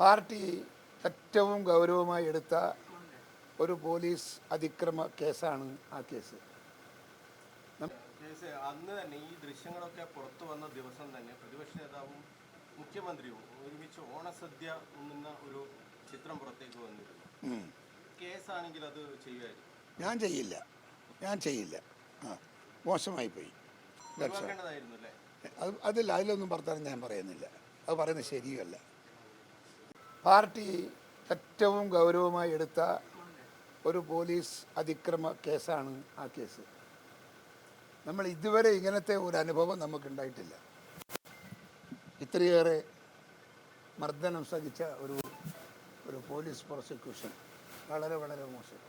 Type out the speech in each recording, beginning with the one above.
Party ഏറ്റവും ഗൗരവമായി എടുത്ത ഒരു പോലീസ് അതിക്രമ കേസാണ് ആ കേസ്. അന്ന് തന്നെ ഈ ദൃശ്യങ്ങളൊക്കെ പുറത്തു വന്ന ദിവസം തന്നെ പ്രതിപക്ഷ നേതാവും മുഖ്യമന്ത്രിയും ഒരുമിച്ച് ഓണസദ്യ ഉണ്ണുന്ന ഒരു ചിത്രം പുറത്തേക്ക് വന്നിരുന്നു. കേസാണെങ്കിൽ അത് ചെയ്യുമായിരുന്നു. ഞാൻ ചെയ്യില്ല. ഞാൻ ചെയ്യില്ല. ആ മോശമായി പോയി. അതില്ല. അത് അതിൽ അതിലൊന്നും വർത്താനം ഞാൻ പറയുന്നില്ല. അത് പറയുന്നത് ശരിയല്ല. പാർട്ടി ഏറ്റവും ഗൗരവമായി എടുത്ത ഒരു പോലീസ് അതിക്രമ കേസാണ് ആ കേസ്. നമ്മൾ ഇതുവരെ ഇങ്ങനത്തെ ഒരു അനുഭവം നമുക്കുണ്ടായിട്ടില്ല. ഇത്രയേറെ മർദ്ദനം സഹിച്ച ഒരു ഒരു പോലീസ് പ്രോസിക്യൂഷൻ വളരെ വളരെ മോശം.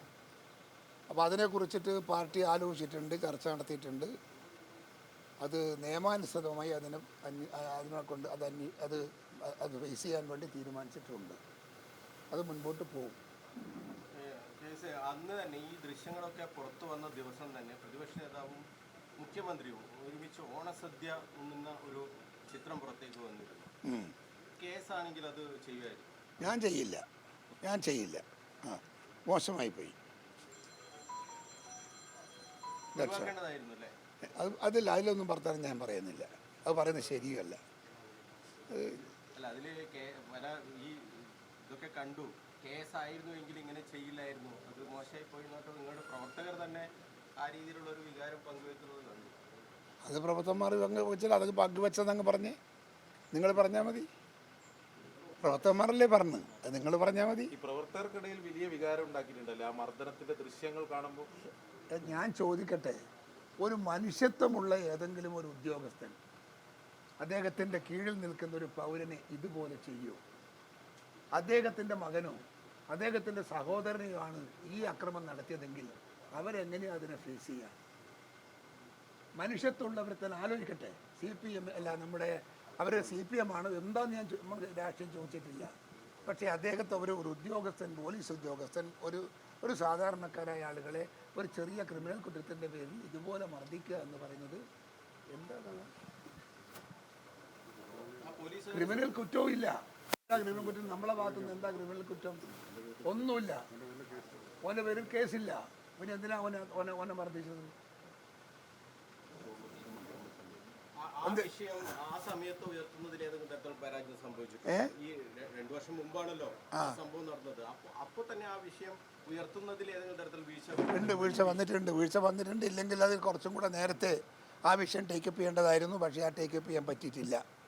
അപ്പോൾ അതിനെക്കുറിച്ചിട്ട് പാർട്ടി ആലോചിച്ചിട്ടുണ്ട് ചർച്ച നടത്തിയിട്ടുണ്ട്. അത് നിയമാനുസൃതമായി അതിനെ അതിനെ കൊണ്ട് അത് അത് അത് ഫേസ് ചെയ്യാൻ വേണ്ടി തീരുമാനിച്ചിട്ടുണ്ട്. അത് മുൻപോട്ട് പോകും അന്ന് തന്നെ ഈ ദൃശ്യങ്ങളൊക്കെ പുറത്തു വന്ന ദിവസം തന്നെ പ്രതിപക്ഷ നേതാവും മുഖ്യമന്ത്രിയും ഒരുമിച്ച് ഓണസദ്യ ഉണ്ണുന്ന ഒരു ചിത്രം പുറത്തേക്ക് വന്നിരുന്നു. കേസാണെങ്കിൽ അത് ചെയ്യുമായിരുന്നു. ഞാൻ ചെയ്യില്ല. ഞാൻ ചെയ്യില്ല. ആ മോശമായി പോയി. അത് അതില്ല അതിലൊന്നും വർത്താനം ഞാൻ പറയുന്നില്ല. അത് പറയുന്നത് ശരിയല്ല. അല്ല അതിൽ കേ- പല ഈ ഇതൊക്കെ കണ്ടു. കേസായിരുന്നു എങ്കിൽ ഇങ്ങനെ ചെയ്യില്ലായിരുന്നു. അത് മോശമായി പോയി എന്നിട്ട് നിങ്ങളുടെ പ്രവർത്തകർ തന്നെ ആ രീതിയിലുള്ള ഒരു വികാരം പങ്കുവെക്കുന്നത് കണ്ടു. അത് പ്രവർത്തകന്മാർ അങ്ങ് വെച്ചാൽ അത് പങ്കുവെച്ചതങ്ങ് പറഞ്ഞ് നിങ്ങൾ പറഞ്ഞാൽ മതി. പ്രവർത്തകന്മാരല്ലേ പറഞ്ഞു. അത് നിങ്ങൾ പറഞ്ഞാൽ മതി. ഈ പ്രവർത്തകർക്കിടയിൽ വലിയ വികാരം ഉണ്ടാക്കിയിട്ടുണ്ടല്ലേ? ആ മർദ്ദനത്തിന്റെ ദൃശ്യങ്ങൾ കാണുമ്പോൾ ഞാൻ ചോദിക്കട്ടെ ഒരു മനുഷ്യത്വമുള്ള ഏതെങ്കിലും ഒരു ഉദ്യോഗസ്ഥൻ അദ്ദേഹത്തിന്റെ കീഴിൽ നിൽക്കുന്ന ഒരു പൗരനെ ഇതുപോലെ ചെയ്യൂ. അദ്ദേഹത്തിന്റെ മകനോ അദ്ദേഹത്തിന്റെ സഹോദരനെയോ ആണ് ഈ അക്രമം നടത്തിയതെങ്കിൽ അവരെങ്ങനെയാണ് അതിനെ ഫേസ് ചെയ്യുക മനുഷ്യത്വമുള്ളവരെ തന്നെ ആലോചിക്കട്ടെ. സി പി എം അല്ല നമ്മുടെ അവർ സി പി എം ആണ്? എന്താന്ന് ഞാൻ നമ്മൾ രാഷ്ട്രീയം ചോദിച്ചിട്ടില്ല. പക്ഷേ അദ്ദേഹത്തെ ഒരു ഒരു ഉദ്യോഗസ്ഥൻ പോലീസ് ഉദ്യോഗസ്ഥൻ ഒരു ഒരു സാധാരണക്കാരായ ആളുകളെ ഒരു ചെറിയ ക്രിമിനൽ കുറ്റത്തിന്റെ പേരിൽ ഇതുപോലെ മർദ്ദിക്കുക എന്ന് പറയുന്നത് എന്താ? ക്രിമിനൽ കുറ്റവും ഇല്ല. ക്രിമിനൽ കുറ്റം? നമ്മളെ ഭാഗത്തു നിന്ന് എന്താ ക്രിമിനൽ കുറ്റം? ഒന്നുമില്ല. ഓന്റെ പേരിൽ കേസില്ല. പിന്നെ എന്തിനാ ഓനെ ഓനെ ഓനെ മർദ്ദിച്ചത്? ആ- ആ വിഷയം ആ സമയത്ത് ഉയർത്തുന്നതിൽ ഏതെങ്കിലും തരത്തിൽ പരാജയം സംഭവിച്ചിട്ടുണ്ട്? ഈ രണ്ടു വർഷം മുമ്പാണല്ലോ സംഭവം നടന്നത്. അപ്പൊ അപ്പൊ തന്നെ ആ വിഷയം ഉയർത്തുന്നതിൽ ഏതെങ്കിലും തരത്തിൽ വീഴ്ച ഉണ്ട് വീഴ്ച വന്നിട്ടുണ്ട്. വീഴ്ച വന്നിട്ടുണ്ട് ഇല്ലെങ്കിൽ അത് കുറച്ചും കൂടെ നേരത്തെ ആ വിഷയം ടേക്കപ്പ് ചെയ്യേണ്ടതായിരുന്നു. പക്ഷേ ആ ടേക്കപ്പ് ചെയ്യാൻ പറ്റിയിട്ടില്ല.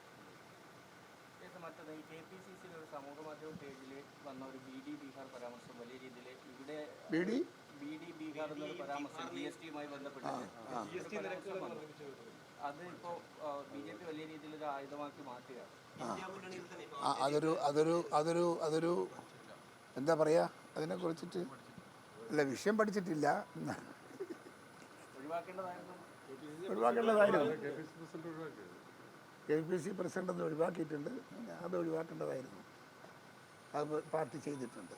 മറ്റത് ഈ കെ പി സി സിയിലെ ഒരു സമൂഹ മാധ്യമ പേജിൽ വന്ന ഒരു ബി ഡി ബീഹാർ പരാമർശം വലിയ രീതിയിൽ ഇവിടെ B D B D Bihar എന്നൊരു പരാമർശം ജി എസ് ടിയുമായി ബന്ധപ്പെട്ട് ജി എസ് ടി നിരക്കുകൾ അത് ഇപ്പോൾ ബി ജെ പി വലിയ രീതിയിൽ ഒരു ആയുധമാക്കി മാറ്റുകയാണ്. അതൊരു അതൊരു അതൊരു അതൊരു എന്താ പറയുക അതിനെ കുറിച്ചിട്ട് അല്ല വിഷയം പഠിച്ചിട്ടില്ല. ഒഴിവാക്കേണ്ടതായിരുന്നു. ഒഴിവാക്കേണ്ടതായിരുന്നു. കെ പി സി പ്രസിഡന്റ് അത് ഒഴിവാക്കിയിട്ടുണ്ട്. അത് ഒഴിവാക്കേണ്ടതായിരുന്നു. അത് പാർട്ടി ചെയ്തിട്ടുണ്ട്.